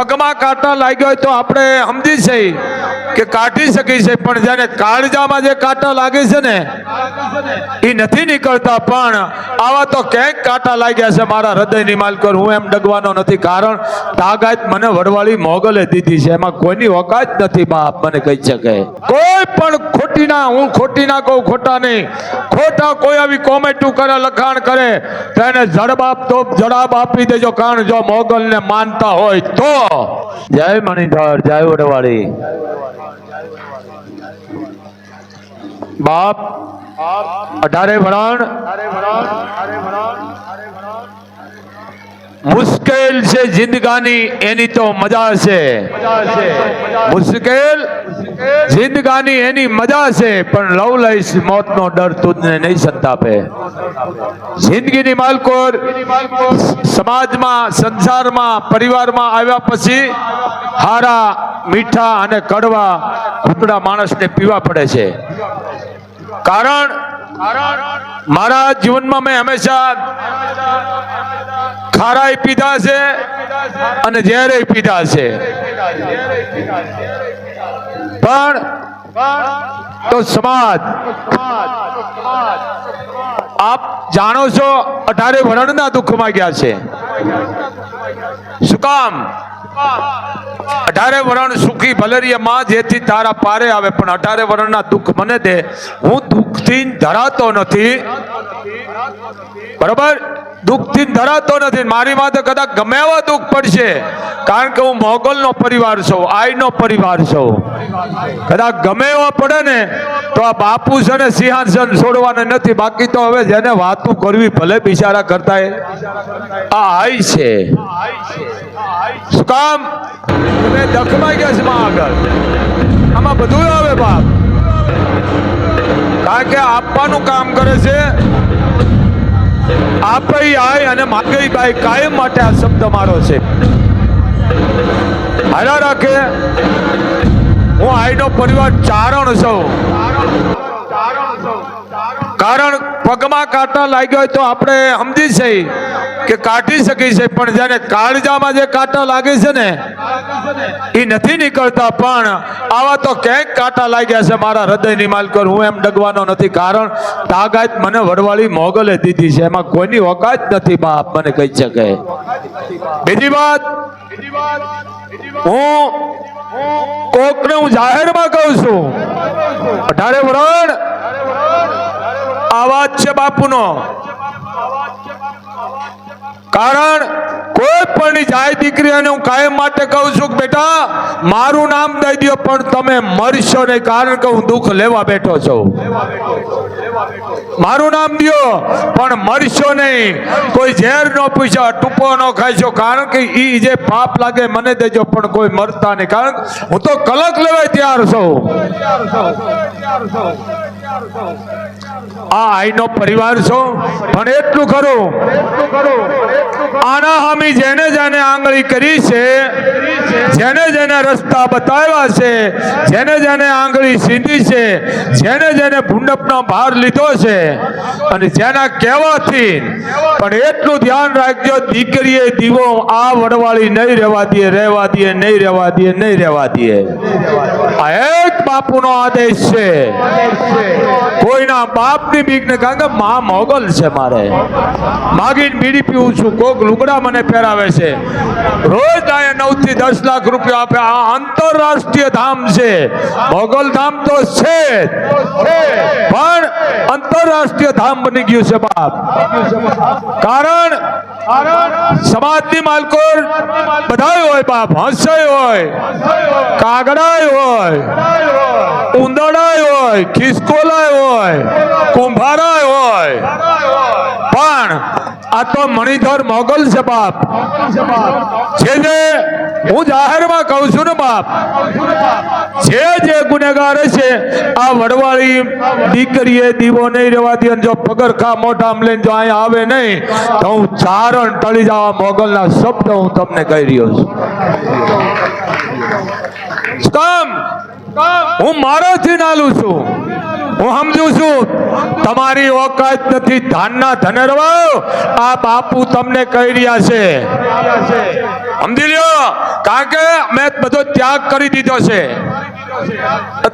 પગમાં કાંટા લાગ્યો હોય તો આપણે સમજી છે કે કાઢી શકી છે, પણ જ્યારે કાળજામાં જે કાંટા લાગે છે ને, એ નથી નીકળતા, પણ આવા તો ક્યાંક કાંટા લાગ્યા છે મારા હૃદયની માલકર. હું એમ ડગવાનો નથી, કારણ તાગાત મને વડવાળી મોગલે દીધી છે. એમાં કોઈની ઓકાત નથી બાપ, મને કહી શકે. કોઈ પણ ખોટી ના હું ખોટી ના કહું, ખોટા નહીં. ખોટા કોઈ આવી કોમેન્ટું કરે, લખાણ કરે, તો એને જડબાપ તો જડાબ આપી દેજો. કારણ જો મોગલને માનતા હોય તો. જય મણિધર, જય વડવાળી બાપ, અઢારે વરણ, મુશ્કેલ છે જિંદગાની, એની તો મજા છે. મુશ્કેલ, જિંદગાની, એની મજા છે, પણ લવ લઈશ, મોતનો ડર તુજને નહીં સંતાપે. જિંદગીની માલકોર સમાજમાં, સંસારમાં, પરિવારમાં આવ્યા પછી હારા, મીઠા અને કડવા ઘૂંટડા માણસને પીવા પડે છે. કારણ મારા જીવનમાં મેં હંમેશા ખારાય પીધા છે અને ઝેરે પીધા છે. પણ તો સમાજ, આપ જાણો છો અઢારે વર્ણના દુઃખમાં ગયા છે. શું કામ? અઢારે વરણ સુખી ભલેરીએ માં જેથી તારા પારે આવે, પણ અઢારે વરણના દુઃખ મને દે. હું દુઃખથી ધરાતો નથી. બરોબર? દુઃખથી ધરાતો નથી. મારી માથે કદાચ ગમે એવા દુઃખ પડશે. કારણ કે હું મોગલનો પરિવાર છું, આઈનો પરિવાર છું. કદાચ ગમે એવા પડે ને, તો આ બાપુ છે ને સિંહાસન છોડવાના નથી. બાકી તો હવે જેને વાતું કરવી ભલે બિચારા કરતા આ આઈ છે. શું કામ? તમે દખમાઈ ગયા છે આગળ. આમાં બધું આવે બાપ. કારણ કે આપવાનું કામ કરે છે આપે આય અને માગઈ બાય કાયમ માટે આ શબ્દ મારો છે. હારા રાખે. હું આઈનો પરિવાર ચારણ છું કારણ પગમાં કાંટા લાગ્યો હોય તો આપણે સમજી છે કે કાઢી શકી છે, પણ જ્યારે કાળજામાં જે કાંટા લાગે છે ને એ નથી નીકળતા, પણ આવા તો ક્યાંક કાંટા લાગ્યા છે મારા હૃદયની માલકર. હું એમ ડગવાનો નથી, કારણ તાગાત મને વડવાળી મોગલે દીધી છે. એમાં કોઈની ઓકાત નથી, બાપ, મને કહી શકે. બીજી વાત, હું કોકને હું જાહેરમાં કહું છું. અઢારે વરણ. આ વાત છે બાપુનો. કારણ કોઈ પણ જાય દીકરી અને હું કાયમ માટે કહું છું બેટા, મારું નામ દઈ દો પણ તમે મરશો નહીં, કારણ કે હું દુઃખ લેવા બેઠો છું. મારું નામ દો પણ મરશો નહીં. કોઈ ઝેર ન પૂછો, ટૂંપો ન ખાઈશો કારણ કે ઈ જે પાપ લાગે મને દેજો, પણ કોઈ મરતા નહીં. કારણ હું તો કલક લેવાય તૈયાર છું. આ આઈનો પરિવાર છો, પણ એટલું ખરું. આના હામી જેને જેને આંગળી કરી છે, જેને જેને રસ્તા બતાવ્યા છે, જેને જેને આંગળી સીધી છે, જેને જેને ભૂંડપનો ભાર લીધો છે, અને જેના કહેવાથી, પણ એટલું ધ્યાન રાખજો, દીકરીએ દીવો આ વડવાળી નહીં રહેવા દે રહેવા દે, નહીં રહેવા દે, નહીં રહેવા દે. આ એક બાપુનો આદેશ છે. કોઈના બાપની બીક ને કારણ કે મા મોગલ છે મારે. માગીને બીડી પીવું છું, કોક લુગડા મને પહેરાવે છે. રોજ દાય નવથી દસ લાખ રૂપિયા આપે. આ આંતરરાષ્ટ્રીય ધામ છે. મોગલ ધામ તો છે. પણ આંતરરાષ્ટ્રીય ધામ બની ગયું છે બાપ. કારણ સમાજની માલકોર બધાય હોય બાપ. હંસાય હોય, કાગડાય હોય ઉંદડાય હોય, ખિસકોલાય હોય કુંભારાય હોય. પણ આ તો મણિધર મોગલ છે બાપ. છે જે હું જાહેરમાં કહું છું ને બાપ જે જે ગુનેગાર છે આ વડવાળી દીકરીએ દીવો નહીં રહેવા દે અને જો પગરખા મોઢામાં લઈને જો અહીંયા આવે નહીં તો હું ચારણ ટળી જવા મોગલના શબ્દ હું તમને કહી રહ્યો છું. કામ હું મારાથી નાલું છું. હું સમજુ છું, તમારી ઓકાત નથી, ધાનના ધનરવાઓ આ બાપુ તમને કહી રહ્યા છે. સમજી લ્યો, કારણ કે મેં બધો ત્યાગ કરી દીધો છે.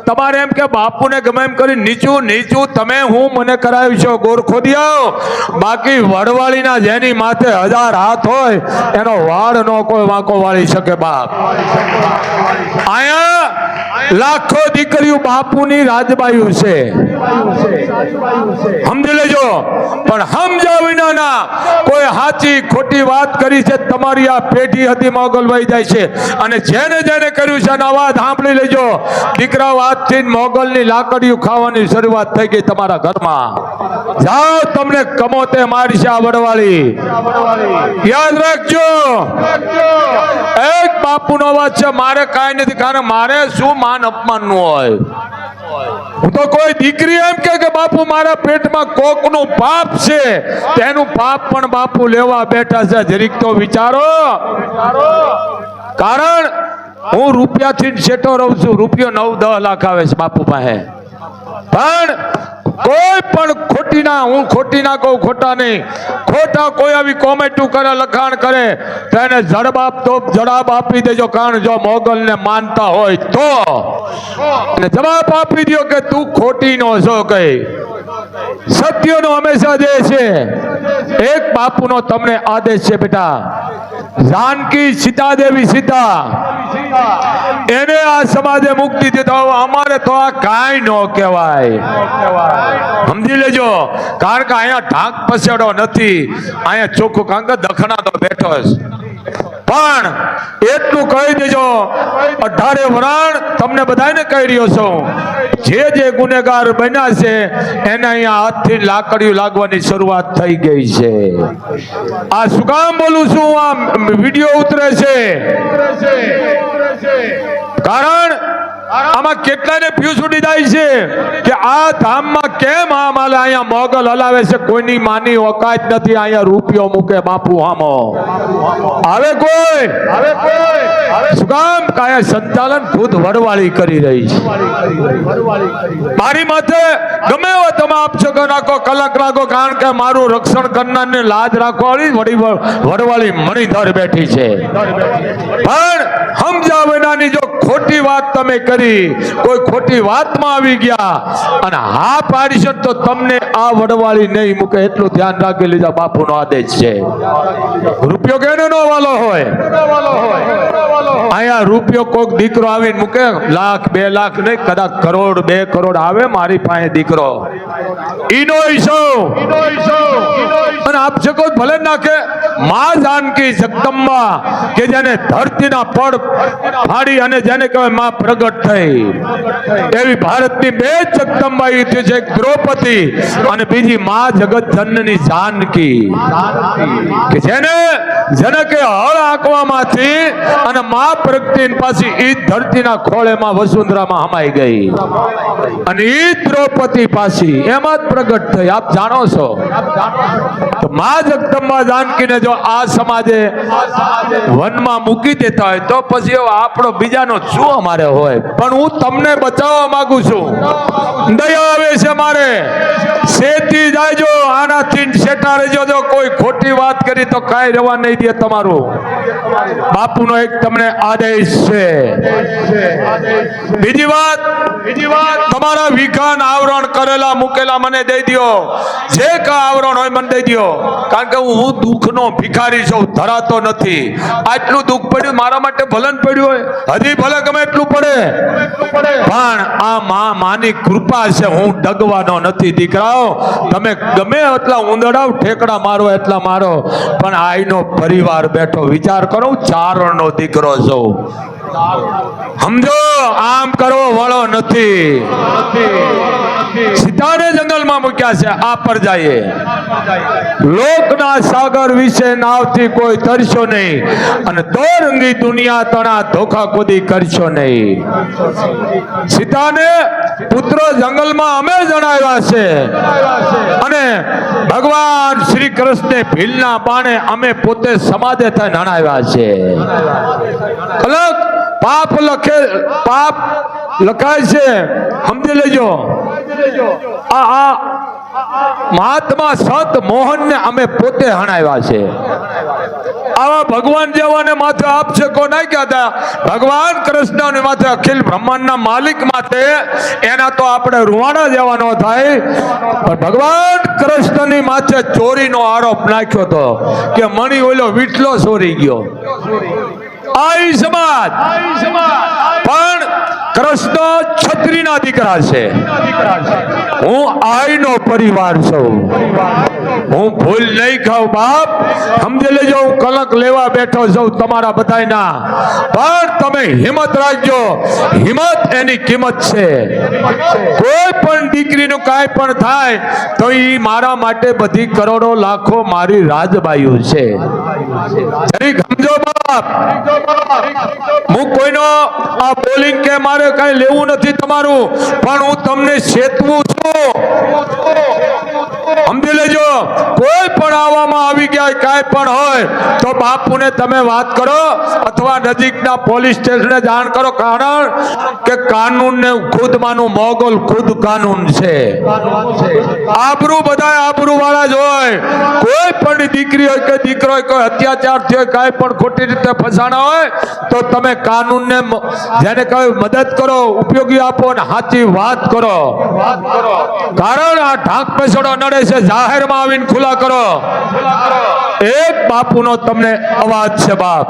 તમારે એમ કે બાપુને ગમે એમ કરી, નીચું નીચું, તમે હું, મને કરાવી છો ગોરખો આવો બાકી વડવાળીના જેની માથે હજાર હાથ હોય, એનો વાળ નો કોઈ વાંકો વાળી શકે બાપ. અહીંયા લાખો દીકરીઓ બાપુની રાજબાયુ છે. સમજી લેજો. પણ સમજા વિનાના કોઈ સાચી ખોટી વાત કરી છે તમારી આ પેઢી હતી મોગલવાઈ જાય છે. અને જેને જેને કર્યું છે એનો અવાજ સાંભળી લેજો. દીકરાઓ આજથી મોગલની લાકડીઓ ખાવાની શરૂઆત થઈ ગઈ તમારા ઘરમાં. જાઓ તમને કમોતે મારી છે આ વડવાળી. યાદ રાખજો. એક બાપુનો વાત છે, મારે કાંઈ નથી, કારણ મારે શું માન અપમાનનું હોય? હું તો કોઈ દીકરી એમ કે, બાપુ, મારા પેટમાં કોકનું પાપ છે. તેનું પાપ પણ બાપુ લેવા બેઠા છે. જરીક તો વિચારો. કારણ હું રૂપિયાથી શેઠો રહું છું. રૂપિયો નવ, દસ લાખ આવે છે બાપુ પાસે. પણ કોઈ પણ ખોટી ના હું ખોટી ના કહું, ખોટા નહીં. ખોટા કોઈ આવી કોમેન્ટું કરે લખાણ કરે, તો એને જડબાપ તો જવાબ આપી દેજો. કારણ જો મોગલને માનતા હોય તો. જવાબ આપી દો કે તું ખોટી નો છો કઈ. સત્યનો હંમેશા જે છે, એક બાપુનો તમને આદેશ છે બેટા. જાનકી સીતાદેવી સીતા. એને આ સમાજે મુક્તિ દીધો અમારે તો આ કાંઈ ન કહેવાય. સમજી લેજો. કારણ કે અહીંયા ઢાંક પસેડો નથી. અહીંયા ચોખ્ખું કારણ દખણા તો બેઠો છે પણ એટલું કહી દેજો, અઢારે વરાણ તમને બધાને કહી રહ્યો છું. જે જે ગુનેગાર બન્યા છે, એને અહીંયા હાથથી લાકડીઓ લાગવાની શરૂઆત થઈ ગઈ છે. આ શું કામ બોલું છું? આ વીડિયો ઉતરે છે. કારણ આમાં કેટલાને ફ્યુઝ ઉડી જાય છે કે આ ધામમાં કેમ આ માલે અહીંયા મોગલ હલાવે છે? કોઈની માની ઓકાત નથી અહીંયા રૂપિયો મૂકે બાપુ હામો. આવે કોઈ? હવે કોઈ? શું કામ સંચાલન ખુદ વડવાળી કરી રહી છે. મારી માથે ગમે એવો તમે આપશકો નાખો, કલાક રાખો કારણ કે મારું રક્ષણ કરનારને લાજ રાખવાળી વડી વડવાળી મણિધર બેઠી છે. પણ સમજા વિનાની જો ખોટી વાત તમે કરી, કોઈ ખોટી વાતમાં આવી ગયા, અને હા પાડીશો તો તમને આ વડવાળી નહીં મૂકે, એટલું ધ્યાન રાખી લીધા બાપુનો આદેશ છે. રૂપિયો કેને વાલો હોય. અહીંયા રૂપિયો કોક દીકરો આવીને મૂકે, લાખ, બે લાખ નહીં, કદાચ કરોડ, બે કરોડ આવે મારી પાસે દીકરો. ઈનો ઈસો અને આપ ભલે નાખે, માં જાનકી જગદંબા કે જેને ધરતીના પડ ફાડી અને જેને કહેવાયમાં પ્રગટ થઈ. એવી ભારતની બે જગદંબા યુદ્ધ છે, એક દ્રૌપદી અને બીજી માં જગત જનની જાનકી. કે જેને જનકે હળ આંકવામાંથી અને માં પ્રગટી પાછી એ ધરતીના ખોળેમાં, વસુંધરામાં હમાઈ ગઈ. અને ઈ દ્રૌપદી પાછી એમાં જ પ્રગટ થઈ. આપ જાણો છો? માં જગદંબા જાનકીને જો આ સમાજે વનમાં મૂકી દેતા હોય, તો પછી આપણો બીજાનો શું અમારે હોય. પણ હું તમને બચાવવા માંગુ છું. દયા આવે છે મારે. શેતી જાયજો, આનાથી શેટા રહેજો. જો કોઈ ખોટી વાત કરી તો કાંઈ રહેવા નહીં દે તમારું. બાપુનો એક તમને આદેશ છે. બીજી વાત બીજી વાત, તમારા વિખાન આવરણ કરેલા, મૂકેલા મને દઈ દ્યો. જે કા આવરણ હોય મને દઈ દ્યો. કારણ કે હું દુઃખનો ભિખારી છું, ધરાતો નથી. આટલું દુઃખ પડ્યું, મારા માટે ભલન પડ્યું હોય. હજી ભલે ગમે એટલું પડે. પણ આ મા માની કૃપા છે, હું ડગવાનો નથી, દીકરાઓ. તમે ગમે એટલા ઉંદડાવ ઠેકડા મારો, એટલા મારો. પણ આઈનો પરિવાર બેઠો, વિચાર કરો ચારણનો દીકરો છું. સમજો, આમ કરો વળો નથી. સીતાને જંગલમાં મૂક્યા છે આ પર જઈએ. લોકના સાગર વિશે નાવથી કોઈ તરશો નહીં. અને દોરંગી દુનિયા તણા ધોખા કુદી કરશો નહીં. સીતાને પુત્રો જંગલમાં અમે જણાવ્યા છે. અને ભગવાન શ્રી કૃષ્ણે ભીલના પાણે અમે પોતે સમાધે થઈ નણાવ્યા છે. અલગ પાપ લખે, પાપ લખાય છે. સમજી લેજો. આ આ મહાત્મા સંત મોહનને અમે પોતે હણાવ્યા છે. આવા ભગવાન જેવાને માથે આપશે કો નહીં કહેતા. ભગવાન કૃષ્ણને માથે અખિલ બ્રહ્માંડના માલિક માથે એના તો આપણે રૂવાણા જવાનો થાય. પણ ભગવાન કૃષ્ણની માથે ચોરીનો આરોપ નાખ્યો તો કે મણી ઓલો વીટલો ચોરી ગયો. આઈ સમાજ. પણ કૃષ્ણ છત્રીના દીકરા છે. હું આઈનો પરિવાર છું. હું ભૂલ નહીં ખાઉં બાપ. સમજી લેજો હું કલક લેવા બેઠો છું તમારા બધાયના. પણ તમે હિંમત રાખજો. હિંમત એની કિંમત છે. કોઈ પણ દીકરીનું કાંઈ પણ થાય તો એ મારા માટે બધી કરોડો લાખો મારી રાજબાયું છે. જરીક ગમજો બાપ. હું કોઈનો આ બોલિંગ કે મારે કઈ લેવું નથી તમારું, પણ હું તમને છેતવું છું. સમજી લેજો. કોઈ પણ આવવામાં આવી ગયા કાંઈ પણ હોય તો બાપુને તમે વાત કરો અથવા નજીકના પોલીસ સ્ટેશને જાણ કરો. કારણ કે કાનૂન ને ખુદમાંનું મોગલ ખુદ કાનૂન છે. આબરૂ બધા આબરૂ વાળા જ હોય. કોઈ પણ દીકરી હોય કે દીકરો હોય કોઈ અત્યાચાર થયો હોય કાંઈ પણ ખોટી રીતે ફસાણા હોય તો તમે કાનૂનને જેને કહ્યું મદદ કરો ઉપયોગી આપો અને સાચી વાત કરો. કારણ આ ઢાંક પેસડો નડે છે જાહેરમાં આવીને ખુલ્લા કરો. એક બાપુનો તમને અવાજ છે બાપ.